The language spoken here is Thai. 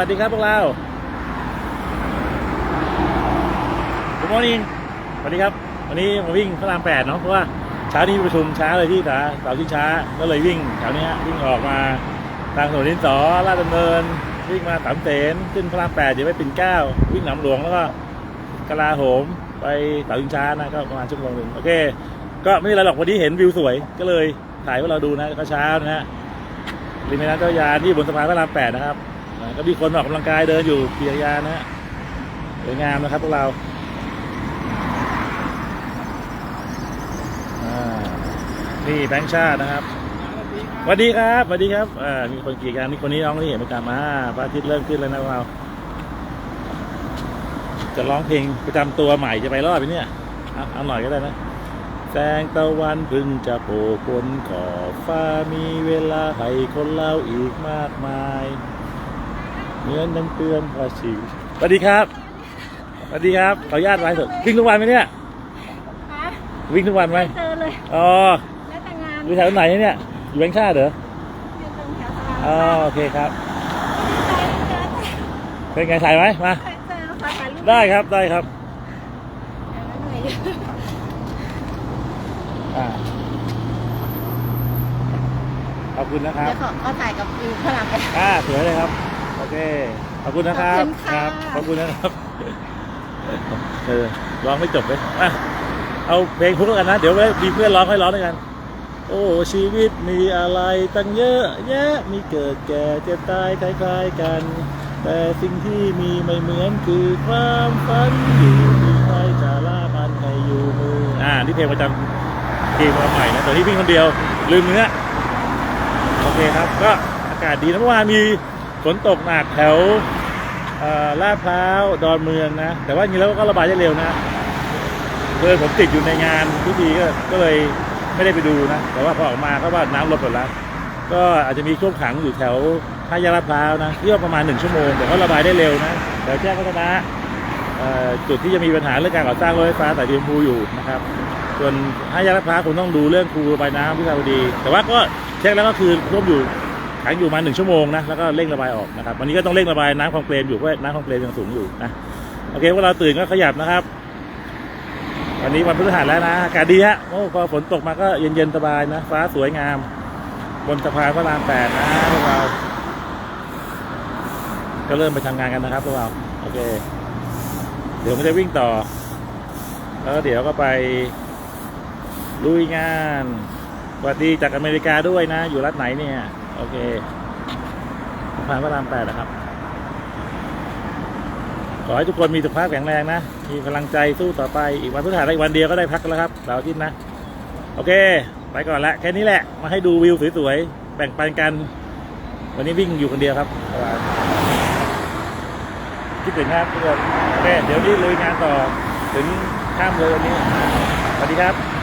สวัสดีครับพวกเรา Good morning สวัสดีครับ วันนี้มาวิ่งพระรามแปดเนาะเพราะว่าเช้านี้ประชุมช้าเลยที่สาเสาที่ช้าก็เลยวิ่งแถวนี้วิ่งออกมาทางถนนดินสอลาดดำเนิน วิ่งมาสามเสนขึ้นพระรามแปดเดี๋ยวไปปิ่นเก้า วิ่งหนำหลวงแล้วก็กลาโหมไปเสาชิงช้านะก็ประมาณชั่วโมงหนึ่งโอเค ก็ไม่มีอะไรหรอกวันนี้เห็นวิวสวยก็เลยถ่ายให้เราดูนะก็เช้านะฮะริมแม่น้ำเจ้าพระยาที่บนสะพานพระรามแปดนะครับ ก็มีคนออกกำลังกายเดินอยู่เปียกยานะฮะสวยงามนะครับพวกเราอนี่แบงค์ชาตินะครับสวัสดีครับสวัสดีครับมีคนกียรยานมีคนนี้น้องที่เห็นประจำมาพระอาทิตย์เริ่มขึ้นแล้วนะพวกเรา จะร้องเพลงประจำตัวใหม่จะไปรอดไหมเนี่ยเอาเอาหน่อยก็ได้นะแสงตะวันพึ่งจะโผล่พ้นขอบฟ้ามีเวลาให้คนเล่าอีกมากมาย เหมือนน้ำเตือนภาษีสวัสดีครับสวัสดีครับขออนุญาตไลฟ์สดวิ่งทุกวันไหมเนี่ยคะวิ่งทุกวันไหมเจอเลยอ๋อแล้วแต่งานอยู่แถวไหนเนี่ยอยู่แบงค์ชาติเหรออยู่ตรงแถวสะอ๋อพานโอเคครับเจอเป็นไงถ่ายไหมมาเจอเจอขอถ่ายรูปได้ครับได้ครับเหนื่อยอยู่อ่าขอบคุณนะครับเดี๋ยวขอขอถ่ายกับวิวพระรามไปอ่าสวยเลยครับโอ เค ขอบคุณนะครับขอบคุณคค่ะรัขอบคุณนะครับเออร้องไม่จบเลยอะเอาเพลงพุกแล้วกันนะ เดี๋ยวไว้มีเพื่อนร้องให้ร้องด้วยกัน โอ้ชีวิตมีอะไรตั้งเยอะ แยะ มีเกิดแก่เจ็บตายคล้ายๆกัน แต่สิ่งที่มีไม่เหมือนคือความฝันอยู่ที่ใครจะล่ามันให้อยู่มืออ่านี่เพลงประจำเพลงมาใหม่นะแต่ที่วิ่งคนเดียวลืมเนื้อโอเคครับก็อากาศดีนะเมื่อวานมี ฝนตกหนักแถวลาดพร้าวดอนเมืองนะ แต่ว่าจริงแล้วก็ระบายได้เร็วนะเลยผมติดอยู่ในงานพิธีก็ก็เลยไม่ได้ไปดูนะ แต่ว่าพอออกมาก็ว่าน้ำลดหมดแล้วก็อาจจะมีช่วงขังอยู่แถวท่ายาลาดพร้าวนะที่ว่าประมาณหนึ่งชั่วโมงแต่ก็ระบายได้เร็วนะแถวแจ้งวัฒนะจุดที่จะมีปัญหาเรื่องการก่อสร้างรถไฟฟ้าสายสีมพูอยู่นะครับส่วนท่ายาลาดพร้าวคงต้องดูเรื่องคูระบายน้ำพิธาวดี แต่ว่าก็เช็คแล้วก็คือท่วมอยู่ ขังอยู่มาหนึ่งชั่วโมงนะแล้วก็เร่งระบายออกนะครับวันนี้ก็ต้องเร่งระบายน้ำคลองเปรมอยู่เพราะน้ำคลองเปรมยังสูงอยู่นะโอเคพวกเราตื่นก็ขยับนะครับ วันนี้วันพฤหัสแล้วนะอากาศดีฮะโอ้พอฝนตกมาก็เย็นๆสบายนะ ฟ้าสวยงาม บนสะพานพระรามแปดนะพวกเรา ก็เริ่มไปทำงานกันนะครับพวกเราโอเค เดี๋ยวผมจะวิ่งต่อ แล้วเดี๋ยวก็ไปลุยงานสวัสดีจากอเมริกาด้วยนะ อยู่รัฐไหนเนี่ย โอเคสะพานพระรามแปดนะครับ ขอให้ทุกคนมีสุขภาพแข็งแรงนะ มีพลังใจสู้ต่อไปอีกวันพฤหัสอีกวันเดียวก็ได้พักแล้วครับเสาร์อาทิตย์นะ โอเค ไปก่อนละแค่นี้แหละ มาให้ดูวิวสวยๆ แบ่งปันกัน วันนี้วิ่งอยู่คนเดียวครับคิดถึงครับทุกคนโอเคเดี๋ยวนี้ลุยงานต่อถึงข้ามเลยวันนี้สวัสดีครับ